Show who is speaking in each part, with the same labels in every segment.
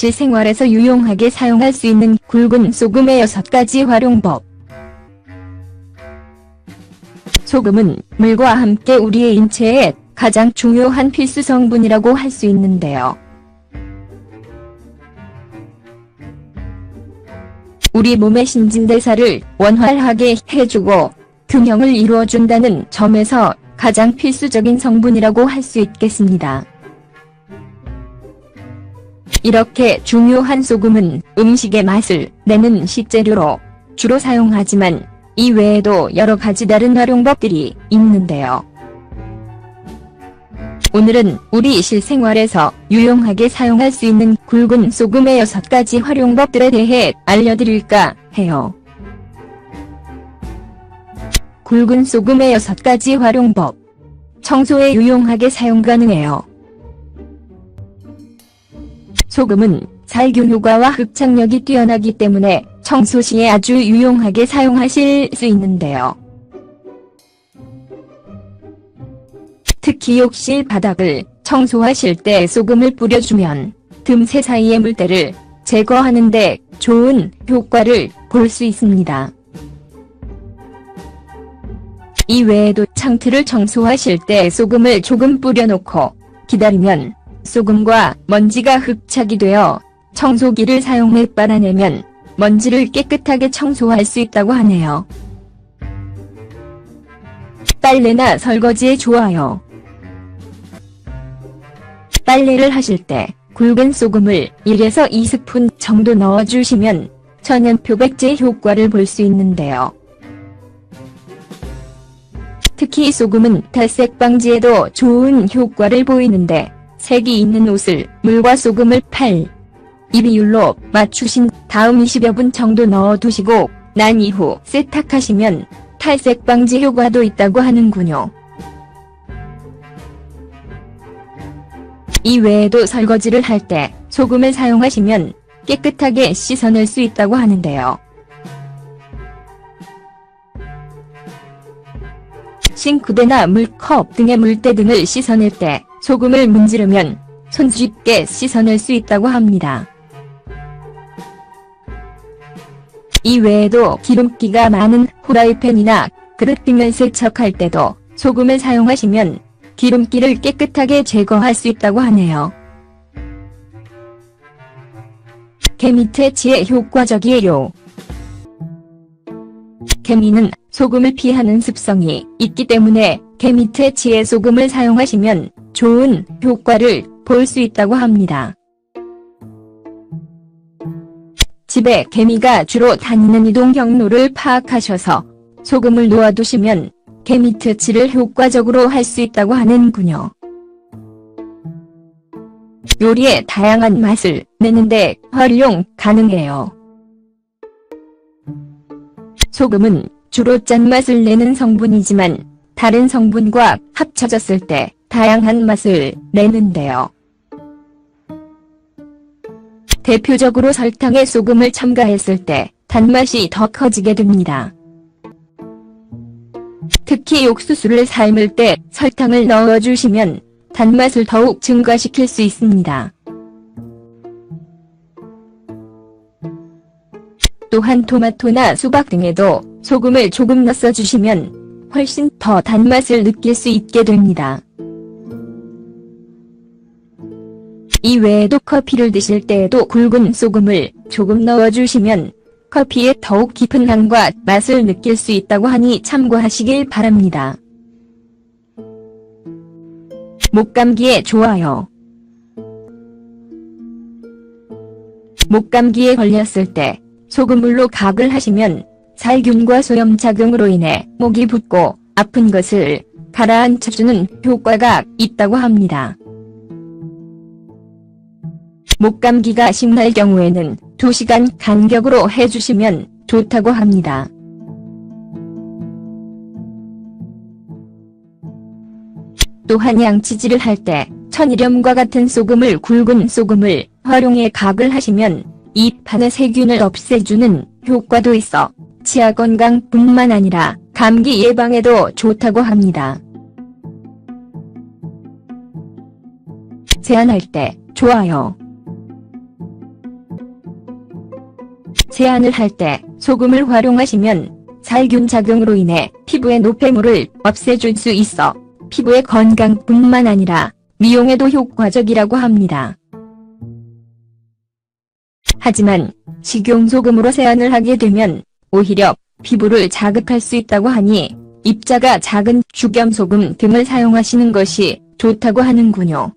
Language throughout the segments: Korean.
Speaker 1: 실생활에서 유용하게 사용할 수 있는 굵은 소금의 6가지 활용법. 소금은 물과 함께 우리의 인체에 가장 중요한 필수 성분이라고 할 수 있는데요. 우리 몸의 신진대사를 원활하게 해주고 균형을 이루어준다는 점에서 가장 필수적인 성분이라고 할 수 있겠습니다. 이렇게 중요한 소금은 음식의 맛을 내는 식재료로 주로 사용하지만 이 외에도 여러 가지 다른 활용법들이 있는데요. 오늘은 우리 실생활에서 유용하게 사용할 수 있는 굵은 소금의 6가지 활용법들에 대해 알려드릴까 해요. 굵은 소금의 6가지 활용법. 청소에 유용하게 사용 가능해요. 소금은 살균 효과와 흡착력이 뛰어나기 때문에 청소 시에 아주 유용하게 사용하실 수 있는데요. 특히 욕실 바닥을 청소하실 때 소금을 뿌려주면 틈새 사이의 물때를 제거하는데 좋은 효과를 볼 수 있습니다. 이 외에도 창틀을 청소하실 때 소금을 조금 뿌려놓고 기다리면 소금과 먼지가 흡착이 되어 청소기를 사용해 빨아내면 먼지를 깨끗하게 청소할 수 있다고 하네요. 빨래나 설거지에 좋아요. 빨래를 하실 때 굵은 소금을 1에서 2스푼 정도 넣어주시면 천연 표 백제 효과를 볼 수 있는데요. 특히 소금은 탈색 방지에도 좋은 효과를 보이는데 색이 있는 옷을 물과 소금을 8, 이 비율로 맞추신 다음 20여 분 정도 넣어두시고 난 이후 세탁하시면 탈색 방지 효과도 있다고 하는군요. 이 외에도 설거지를 할 때 소금을 사용하시면 깨끗하게 씻어낼 수 있다고 하는데요. 싱크대나 물컵 등의 물때 등을 씻어낼 때 소금을 문지르면 손쉽게 씻어낼 수 있다고 합니다. 이 외에도 기름기가 많은 후라이팬이나 그릇 빙을 세척할 때도 소금을 사용하시면 기름기를 깨끗하게 제거할 수 있다고 하네요. 개미 퇴치에 효과적이에요. 개미는 소금을 피하는 습성이 있기 때문에 개미 퇴치에 소금을 사용하시면 좋은 효과를 볼 수 있다고 합니다. 집에 개미가 주로 다니는 이동 경로를 파악하셔서 소금을 놓아두시면 개미 퇴치를 효과적으로 할 수 있다고 하는군요. 요리에 다양한 맛을 내는데 활용 가능해요. 소금은 주로 짠맛을 내는 성분이지만 다른 성분과 합쳐졌을 때 다양한 맛을 내는데요. 대표적으로 설탕에 소금을 첨가했을 때 단맛이 더 커지게 됩니다. 특히 옥수수를 삶을 때 설탕을 넣어주시면 단맛을 더욱 증가시킬 수 있습니다. 또한 토마토나 수박 등에도 소금을 조금 넣어 주시면 훨씬 더 단맛을 느낄 수 있게 됩니다. 이 외에도 커피를 드실 때에도 굵은 소금을 조금 넣어주시면 커피의 더욱 깊은 향과 맛을 느낄 수 있다고 하니 참고하시길 바랍니다. 목감기에 좋아요. 목감기에 걸렸을 때 소금물로 각을 하시면 살균과 소염 작용으로 인해 목이 붓고 아픈 것을 가라앉혀주는 효과가 있다고 합니다. 목감기가 심할 경우에는 2시간 간격으로 해주시면 좋다고 합니다. 또한 양치질을 할 때 천일염과 같은 소금을 굵은 소금을 활용해 각을 하시면 입 안의 세균을 없애주는 효과도 있어 치아 건강뿐만 아니라 감기 예방에도 좋다고 합니다. 제한할 때 좋아요. 세안을 할 때 소금을 활용하시면 살균 작용으로 인해 피부의 노폐물을 없애줄 수 있어 피부의 건강뿐만 아니라 미용에도 효과적이라고 합니다. 하지만 식용소금으로 세안을 하게 되면 오히려 피부를 자극할 수 있다고 하니 입자가 작은 죽염소금 등을 사용하시는 것이 좋다고 하는군요.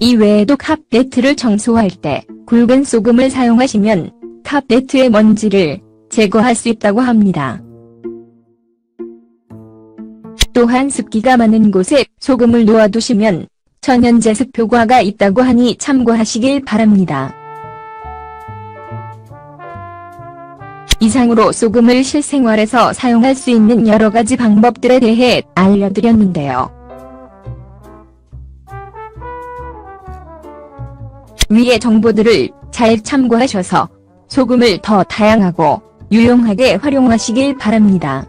Speaker 1: 이 외에도 컵네트를 청소할 때 굵은 소금을 사용하시면 컵네트의 먼지를 제거할 수 있다고 합니다. 또한 습기가 많은 곳에 소금을 놓아두시면 천연제 습 효과가 있다고 하니 참고하시길 바랍니다. 이상으로 소금을 실생활에서 사용할 수 있는 여러 가지 방법들에 대해 알려드렸는데요. 위의 정보들을 잘 참고하셔서 소금을 더 다양하고 유용하게 활용하시길 바랍니다.